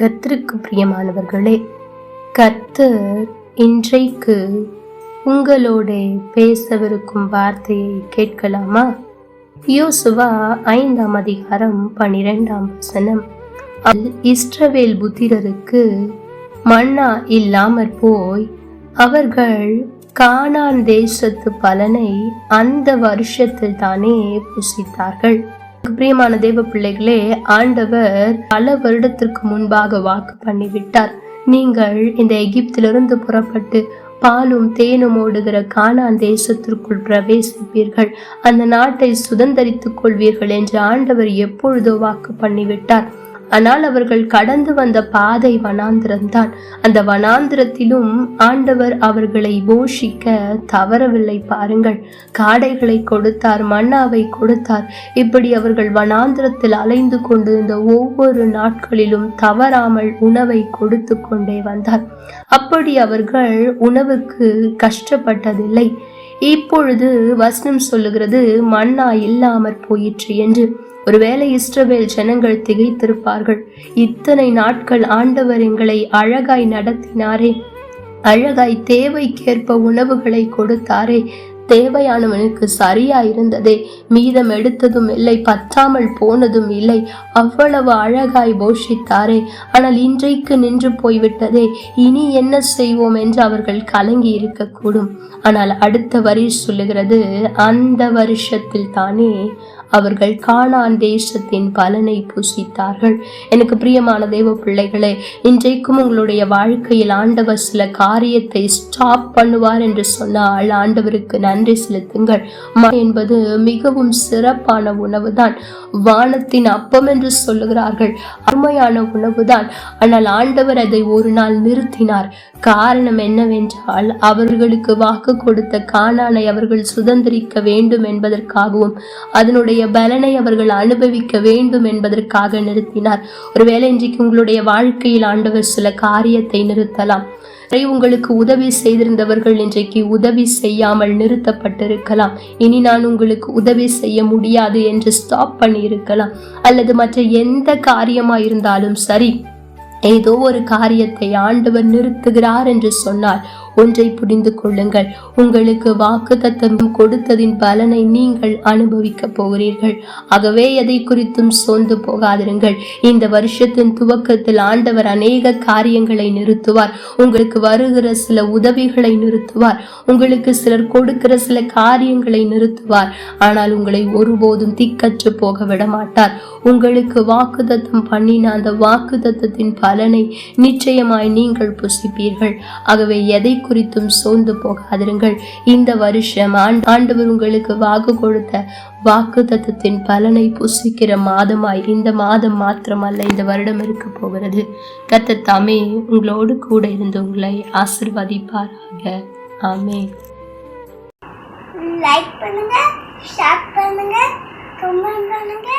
கத்திற்கு பிரியமானவர்களே கர்த்தர் இன்றைக்கு உங்களோட பேசவிருக்கும் வார்த்தையை கேட்கலாமா? யோசுவா ஐந்தாம் அதிகாரம் பனிரெண்டாம் வசனம். அல் இஸ்ரவேல் புத்திரருக்கு மன்னா இல்லாமற் போய் அவர்கள் கானான் தேசத்து பலனை அந்த வருஷத்தில் தானே புசித்தார்கள். பிரியமான தேவ பிள்ளைகளே ஆண்டவர் பல வருடத்திற்கு முன்பாக வாக்கு பண்ணிவிட்டார். நீங்கள் இந்த எகிப்திலிருந்து புறப்பட்டு பாலும் தேனும் ஓடுகிற கானான் தேசத்திற்குள் பிரவேசிப்பீர்கள். அந்த நாட்டை சுதந்தரித்துக் கொள்வீர்கள் என்று ஆண்டவர் எப்பொழுதோ வாக்கு பண்ணிவிட்டார். ஆனால் அவர்கள் கடந்து வந்த பாதை வனாந்திரம்தான். அந்த வனாந்திரத்திலும் ஆண்டவர் அவர்களை போஷிக்க தவறவில்லை பாருங்கள். காடைகளை கொடுத்தார் மன்னாவை கொடுத்தார். இப்படி அவர்கள் வனாந்திரத்தில் அலைந்து கொண்டு இந்த ஒவ்வொரு நாட்களிலும் தவறாமல் உணவை கொடுத்து கொண்டே வந்தார். அப்படி அவர்கள் உணவுக்கு கஷ்டப்பட்டதில்லை. இப்பொழுது வசனம் சொல்லுகிறது மன்னா இல்லாமற் போயிற்று என்று. ஒருவேளை இஸ்ரவேல் ஜனங்கள் திகைத்திருப்பார்கள். இத்தனை நாட்கள் ஆண்டவர் எங்களை அழகாய் நடத்தினாரே. அழகாய் தேவைக்கேற்ப உணவுகளை கொடுத்தாரே. தேவையானவனுக்கு சரியா இருந்ததே மீதம் எடுத்ததும் இல்லை பற்றாமல் போனதும் இல்லை. அவ்வளவு அழகாய் போஷித்தாரே. ஆனால் இன்றைக்கு நின்று போய்விட்டதே. இனி என்ன செய்வோம் என்று அவர்கள் கலங்கி இருக்கக்கூடும் ஆனால் அடுத்த வரி சொல்லுகிறது அந்த வருஷத்தில் தானே அவர்கள் காணான் தேசத்தின் பலனை புசித்தார்கள். எனக்கு பிரியமான தேவ பிள்ளைகளே இன்றைக்கும் உங்களுடைய வாழ்க்கையில் ஆண்டவர் சில காரியத்தை ஸ்டாப் பண்ணுவார் என்று சொன்னால் ஆண்டவருக்கு நன்றி. நன்றி செலுத்துங்கள். ம என்பது மிகவும் சிறப்பான உணவுதான். வானத்தின் அப்பம் என்று சொல்லுகிறார்கள். அருமையான உணவுதான். ஆனால் ஆண்டவர் அதை ஒரு நாள் நிறுத்தினார். காரணம் என்னவென்றால் அவர்களுக்கு வாக்கு கொடுத்த காணானை அவர்கள் சுதந்திரிக்க வேண்டும் என்பதற்காகவும் அதனுடைய பலனை அவர்கள் அனுபவிக்க வேண்டும் என்பதற்காக நிறுத்தினார். ஒருவேளை இன்றைக்கு உங்களுடைய வாழ்க்கையில் ஆண்டவர் சில காரியத்தை நிறுத்தலாம். உங்களுக்கு உதவி செய்திருந்தவர்கள் இன்றைக்கு உதவி செய்யாமல் நிறுத்தப்பட்டிருக்கலாம். இனி நான் உங்களுக்கு உதவி செய்ய முடியாது என்று ஸ்டாப் பண்ணி இருக்கலாம் அல்லது மற்ற எந்த காரியமா இருந்தாலும் சரி ஏதோ ஒரு காரியத்தை ஆண்டவர் நிறுத்துகிறார் என்று சொன்னால் ஒன்றை புரிந்து கொள்ளுங்கள். உங்களுக்கு வாக்கு தத்தம் கொடுத்ததின் பலனை நீங்கள் அனுபவிக்க போகிறீர்கள். ஆகவே எதை குறித்தும் சோர்ந்து போகாதிருங்கள். இந்த வருஷத்தின் துவக்கத்தில் ஆண்டவர் அநேக காரியங்களை நிறுத்துவார். உங்களுக்கு வருகிற சில உதவிகளை நிறுத்துவார். உங்களுக்கு சிலர் கொடுக்கிற சில காரியங்களை நிறுத்துவார். ஆனால் உங்களை ஒருபோதும் திக்கற்று போக விட மாட்டார் உங்களுக்கு வாக்குதத்தம் பண்ணின அந்த வாக்குதத்தத்தின் பலனை நிச்சயமாய் நீங்கள் புசிப்பீர்கள். ஆகவே எதை குறித்தும் சோர்ந்து போகாதிருங்கள். இந்த வருஷம் ஆண்டு ஆண்டவர் உங்களுக்கு வாக்கு கொடுத்த வாக்கு தத்துவத்தின் பலனை புசிக்கிற மாதமாய் இந்த மாதம் மாத்திரமல்ல இந்த வருடம் இருக்க போகிறது. கத்த தாமே உங்களோடு கூட இருந்து உங்களை ஆசிர்வதிப்பாராக. ஆமே லைக் பண்ணுங்க ஷேர் பண்ணுங்க கமெண்ட் பண்ணுங்க.